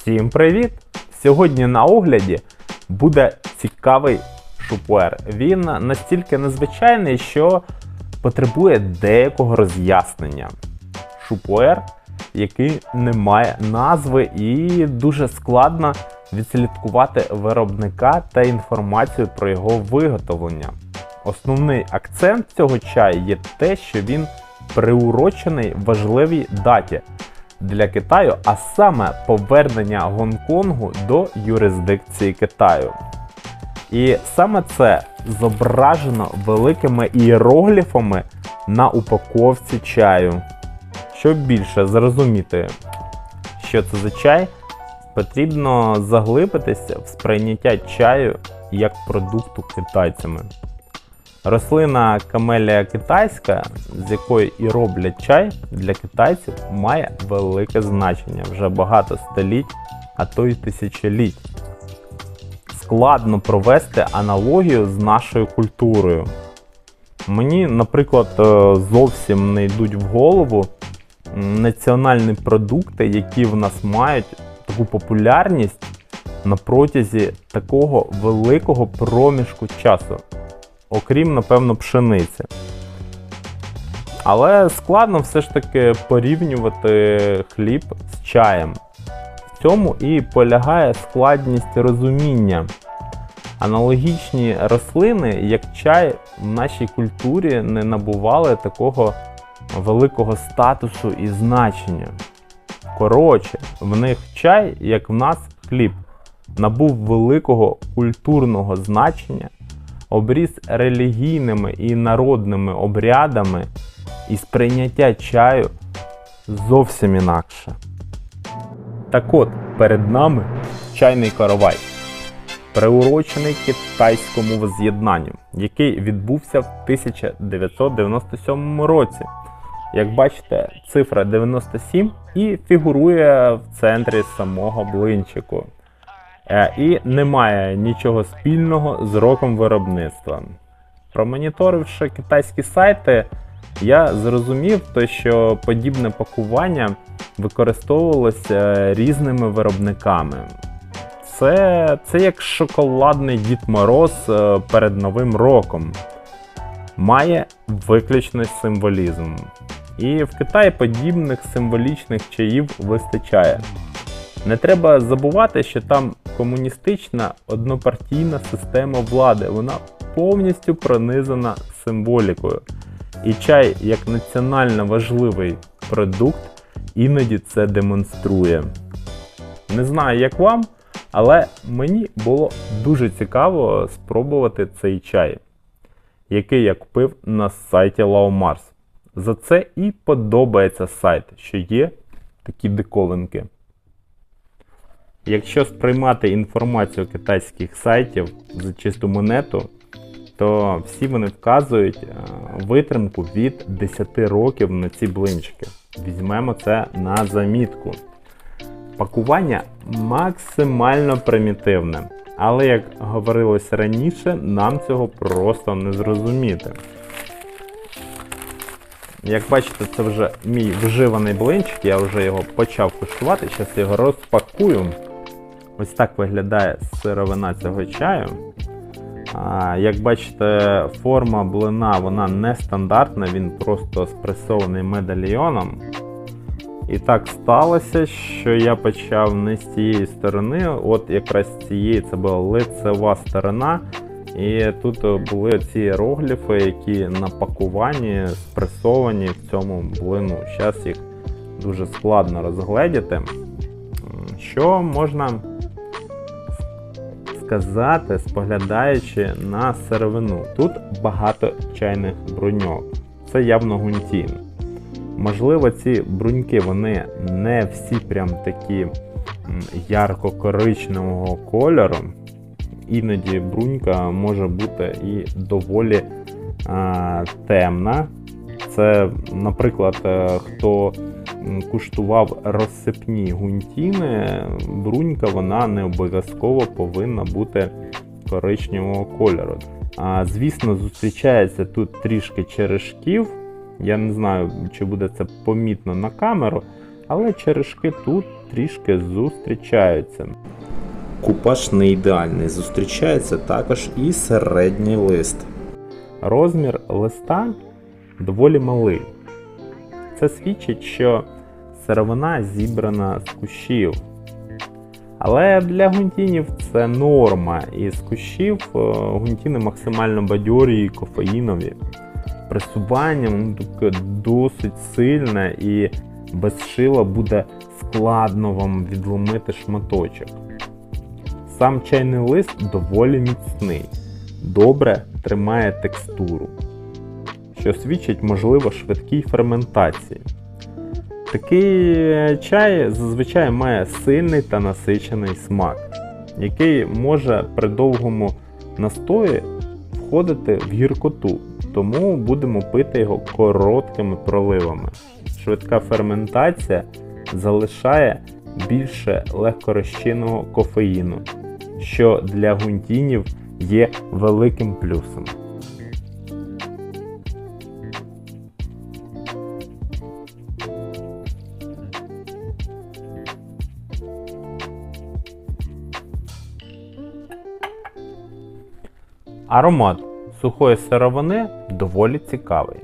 Всім привіт! Сьогодні на огляді буде цікавий шупуер. Він настільки незвичайний, що потребує деякого роз'яснення. Шупуер, який не має назви, і дуже складно відслідкувати виробника та інформацію про його виготовлення. Основний акцент цього чаю є те, що він приурочений важливій даті для Китаю, а саме повернення Гонконгу до юрисдикції Китаю. І саме це зображено великими іерогліфами на упаковці чаю. Щоб більше зрозуміти, що це за чай, потрібно заглибитися в сприйняття чаю як продукту китайцями. Рослина камелія китайська, з якої і роблять чай для китайців, має велике значення вже багато століть, а то й тисячоліть. Складно провести аналогію з нашою культурою. Мені, наприклад, е, зовсім не йдуть в голову національні продукти, які в нас мають таку популярність на протязі такого великого проміжку часу окрім, напевно, пшениці. Але складно все ж таки порівнювати хліб з чаєм. В цьому і полягає складність розуміння. Аналогічні рослини, як чай, в нашій культурі не набували такого великого статусу і значення. Коротше, в них чай, як в нас хліб, набув великого культурного значення обріз релігійними і народними обрядами і сприйняття чаю зовсім інакше. Так от, перед нами чайний каравай, приурочений китайському воз'єднанню, який відбувся в 1997 році. Як бачите, цифра 97 і фігурує в центрі самого блинчику. Е, і не має нічого спільного з роком виробництва. Промоніторивши китайські сайти, я зрозумів, то, що подібне пакування використовувалося різними виробниками. Це, це як шоколадний Дід Мороз е, перед Новим роком. Має виключний символізм. І в Китаї подібних символічних чаїв вистачає. Не треба забувати, що там комуністична однопартійна система влади, вона повністю пронизана символікою. І чай як національно важливий продукт іноді це демонструє. Не знаю, як вам, але мені було дуже цікаво спробувати цей чай, який я купив на сайті Laomars. За це і подобається сайт, що є такі диковинки. Якщо сприймати інформацію китайських сайтів за чисту монету, то всі вони вказують е, витримку від 10 років на ці блинчики. Візьмемо це на замітку. Пакування максимально примітивне, але, як говорилось раніше, нам цього просто не зрозуміти. Як бачите, це вже мій вживаний блинчик, я вже його почав куштувати, зараз його розпакую. Ось так виглядає сировина цього чаю. Як бачите, форма блина вона не стандартна, він просто спресований медальйоном. І так сталося, що я почав не з цієї сторони, от якраз з цієї це була лицева сторона. І тут були ці іерогліфи, які на пакуванні спресовані в цьому блину. Зараз їх дуже складно розгледіти. Що можна сказати, споглядаючи на сировину. Тут багато чайних бруньок. Це явно гунтін. Можливо, ці бруньки вони не всі прям такі ярко-коричневого кольору. Іноді брунька може бути і доволі а, темна. Це, наприклад, е, хто куштував розсипні гунтіни, брунька вона не обов'язково повинна бути коричневого кольору. А, Звісно, зустрічається тут трішки черешків. Я не знаю, чи буде це помітно на камеру, але черешки тут трішки зустрічаються. Купаж не ідеальний, зустрічається також і середній лист. Розмір листа доволі малий. Це свідчить, що сировина зібрана з кущів. Але для гунтінів це норма, і з кущів е, гунтіни максимально бадьорі і кофеїнові. Пресування досить сильне і без шила буде складно вам відломити шматочок. Сам чайний лист доволі міцний, добре тримає текстуру, що свідчить можливо швидкій ферментації. Такий е, чай зазвичай має сильний та насичений смак, який може при довгому настої входити в гіркоту, тому будемо пити його короткими проливами. Швидка ферментація залишає більше легкорозчинного кофеїну, що для гунтінів є великим плюсом. Аромат сухої сировини доволі цікавий.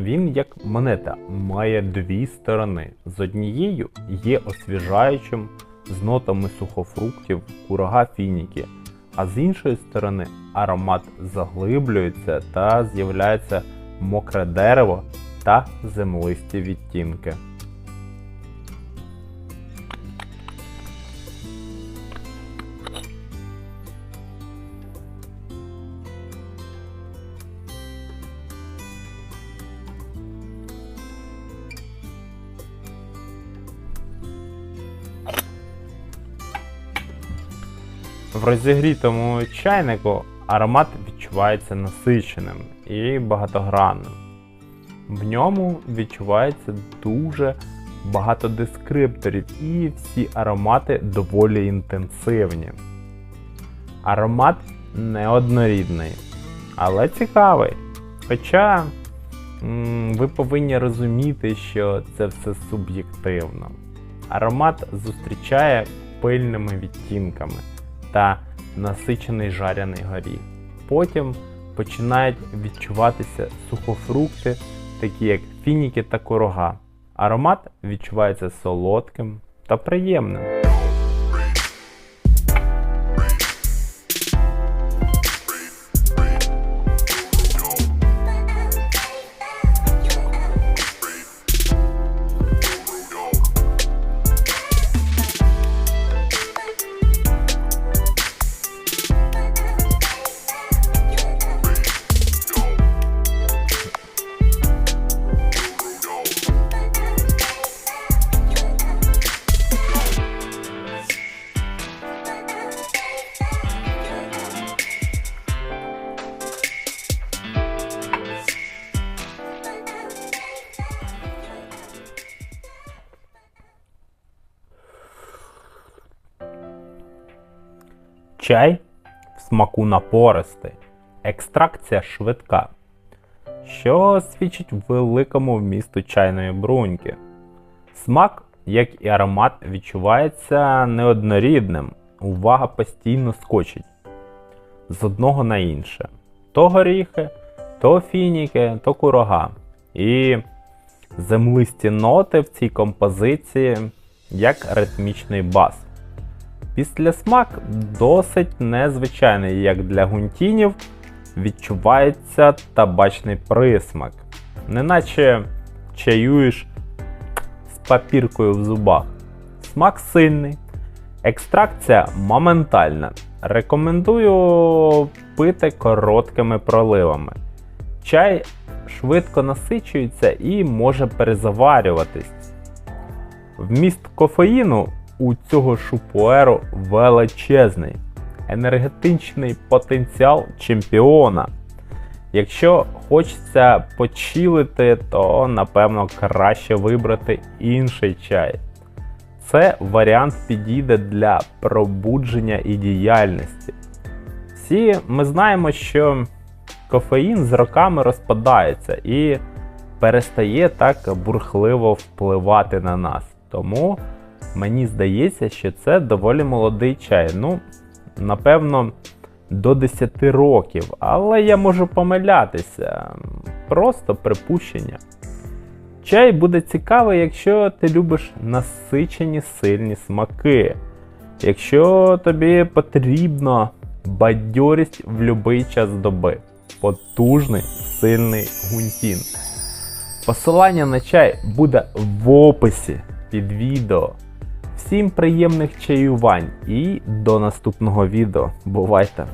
Він, як монета, має дві сторони. З однією є освіжаючим з нотами сухофруктів, курага фініки, а з іншої сторони аромат заглиблюється та з'являється мокре дерево та землисті відтінки. В розігрітому чайнику аромат відчувається насиченим і багатогранним. В ньому відчувається дуже багато дескрипторів і всі аромати доволі інтенсивні. Аромат неоднорідний, але цікавий. Хоча ви повинні розуміти, що це все суб'єктивно. Аромат зустрічає пильними відтінками та насичений жаряний горіх. Потім починають відчуватися сухофрукти, такі як фініки та корога. Аромат відчувається солодким та приємним. Чай в смаку напористий, екстракція швидка, що свідчить великому вмісту чайної бруньки. Смак, як і аромат, відчувається неоднорідним, увага постійно скочить з одного на інше. То горіхи, то фініки, то курага. І землисті ноти в цій композиції як ритмічний бас. Післясмак досить незвичайний, як для гунтінів, відчувається табачний присмак, неначе чаюєш з папіркою в зубах. Смак сильний, екстракція моментальна. Рекомендую пити короткими проливами. Чай швидко насичується і може перезаварюватись. Вміст кофеїну у цього шупуеру величезний, енергетичний потенціал чемпіона. Якщо хочеться почилити, то напевно краще вибрати інший чай. Це варіант підійде для пробудження і діяльності. Всі ми знаємо, що кофеїн з роками розпадається і перестає так бурхливо впливати на нас. Тому Мені здається, що це доволі молодий чай. Ну, напевно, до 10 років, але я можу помилятися. Просто припущення. Чай буде цікавий, якщо ти любиш насичені сильні смаки. Якщо тобі потрібно бадьорість в будь-який час доби. Потужний сильний гунтін. Посилання на чай буде в описі під відео. Всім приємних чаювань і до наступного відео. Бувайте!